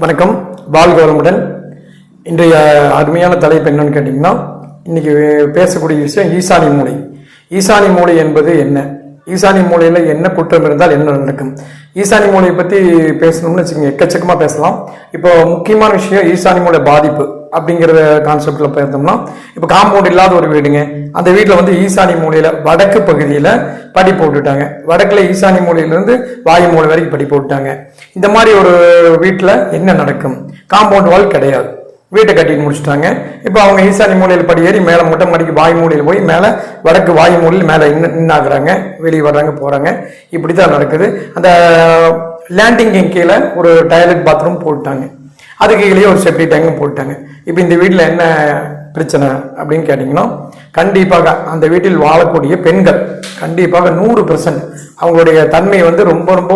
வணக்கம். பால் வளமுடன் இன்றைய அருமையான தலைப்பு என்னன்னு கேட்டிங்கன்னா இன்னைக்கு பேசக்கூடிய விஷயம் ஈசானி மூலை ஈசானி மூலை என்பது என்ன? ஈசானி மூலையில் என்ன குற்றம் இருந்தால் என்ன நடக்கும்? ஈசானி மூலையை பற்றி பேசணும்னு வச்சுக்கோங்க எக்கச்சக்கமாக பேசலாம். இப்போ முக்கியமான விஷயம் ஈசானி மூலை பாதிப்பு அப்படிங்கிற கான்செப்டில் பார்த்தோம்னா இப்போ காம்பவுண்ட் இல்லாத ஒரு வீடுங்க. அந்த வீட்டில் வந்து ஈசானி மூலையில் வடக்கு பகுதியில் படி போட்டுட்டாங்க. வடக்கில் ஈசானி மூலையிலேருந்து வாயு மூலை வரைக்கும் படி போட்டுட்டாங்க. இந்த மாதிரி ஒரு வீட்டில் என்ன நடக்கும்? காம்பவுண்ட் வால் கிடையாது. வீட்டை கட்டிட்டு முடிச்சுட்டாங்க. இப்போ அவங்க ஈசானி மூலையில் படி ஏறி மேலே மொட்டை மாடிக்கு வாய் மூலையில் போய் மேலே வடக்கு வாயு மூலையில் மேலே நின்னாகிறாங்க வெளியே வர்றாங்க போகிறாங்க இப்படி தான் நடக்குது. அந்த லேண்டிங்கு கீழே ஒரு டாய்லெட் பாத்ரூம் போட்டாங்க அதுக்கு கீழே ஒரு செப்டி டேங்கும் போட்டாங்க இப்போ இந்த வீட்டில் என்ன பிரச்சனை அப்படின்னு கேட்டிங்கன்னா கண்டிப்பாக அந்த வீட்டில் வாழக்கூடிய பெண்கள் கண்டிப்பாக நூறு பெர்சன்ட் அவங்களுடைய தன்மை வந்து ரொம்ப ரொம்ப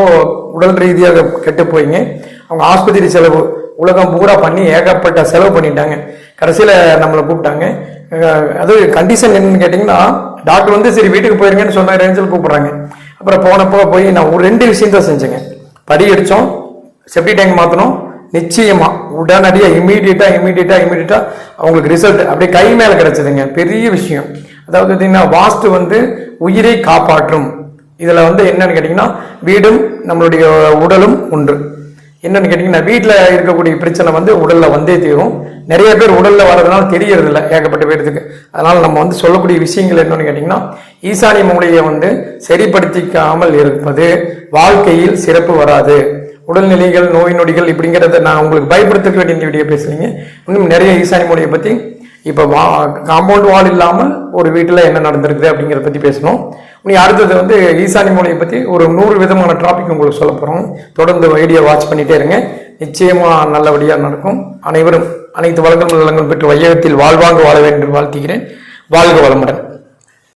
உடல் ரீதியாக கெட்டு போயிங்க. அவங்க ஆஸ்பத்திரி செலவு உலகம் பூரா பண்ணி ஏகப்பட்ட செலவு பண்ணிட்டாங்க. கடைசியில் நம்மளை கூப்பிட்டாங்க. அது கண்டிஷன் என்னன்னு கேட்டிங்கன்னா டாக்டர் வந்து சரி வீட்டுக்கு போயிருங்கன்னு சொன்ன ரேஞ்சில் கூப்பிட்றாங்க. அப்புறம் போனப்போ போய் நான் ஒரு ரெண்டு விஷயம் தான் செஞ்சேங்க. படி அடித்தோம் செப்டி டேங்க் மாற்றணும் நிச்சயமாக உடனடியாக இமீடியட்டாக இமீடியட்டாக இமீடியட்டாக அவங்களுக்கு ரிசல்ட் அப்படியே கை மேலே கிடச்சிதுங்க. பெரிய விஷயம். அதாவது பார்த்தீங்கன்னா வாஸ்து வந்து உயிரை காப்பாற்றும். இதில் வந்து என்னன்னு கேட்டிங்கன்னா வீடும் நம்மளுடைய உடலும் ஒன்று என்னன்னு கேட்டிங்கன்னா வீட்டில் இருக்கக்கூடிய பிரச்சனை வந்து உடலில் வந்தே தீரும். நிறைய பேர் உடலில் வர்றதுனால தெரியறது இல்லை ஏகப்பட்ட பேர்த்துக்கு. அதனால் நம்ம வந்து சொல்லக்கூடிய விஷயங்கள் என்னன்னு கேட்டிங்கன்னா ஈசானி மூலையை வந்து சரிப்படுத்திக்காமல் இருப்பது வாழ்க்கையில் சிறப்பு வராது. உடல்நிலைகள் நோய் நொடிகள் இப்படிங்கிறத நான் உங்களுக்கு பயப்படுத்திக்க வேண்டிய இந்த வீடியோ பேசுறீங்க இன்னும் நிறைய ஈசானி மொழியை பற்றி இப்போ வா காம்பவுண்ட் வால் இல்லாமல் ஒரு வீட்டில் என்ன நடந்திருக்குது அப்படிங்கிறத பற்றி பேசணும். நீ அடுத்தது வந்து ஈசானி மூலையை பற்றி ஒரு நூறு விதமான டாபிக் உங்களுக்கு சொல்ல போகிறோம் தொடர்ந்து வீடியோ வாட்ச் பண்ணிகிட்டே இருங்க. நிச்சயமாக நல்லபடியாக நடக்கும். அனைவரும் அனைத்து வளங்களும் நலங்கள் பெற்று வையகத்தில் வாழ்வாங்க வாழ வேண்டும் என்று வாழ்த்துகிறேன். வாழ்க வளமுடன்.